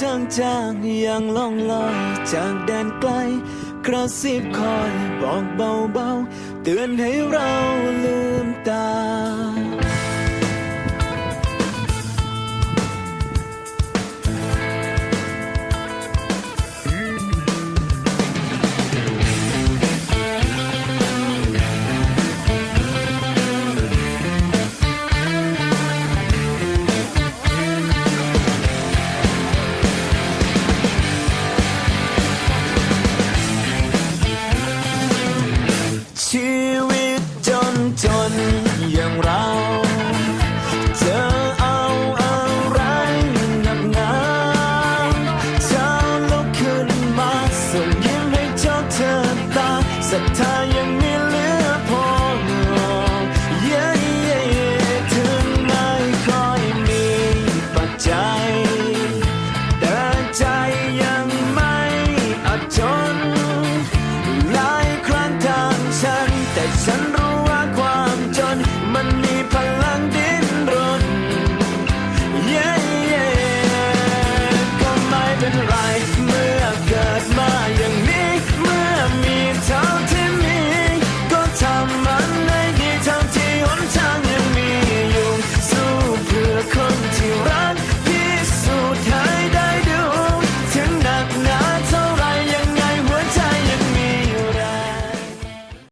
จางจางๆอย่างล่องลอยจากแดนไกล กระซิบคอยบอกเบาๆ เตือนให้เราลืมตา ถ้ายังไม่เหลือพอเย้เย้ถึงไม่ค่อยมีปัจจัย แต่ใจยังไม่อับจนหลายครั้งทางฉันแต่ฉันรู้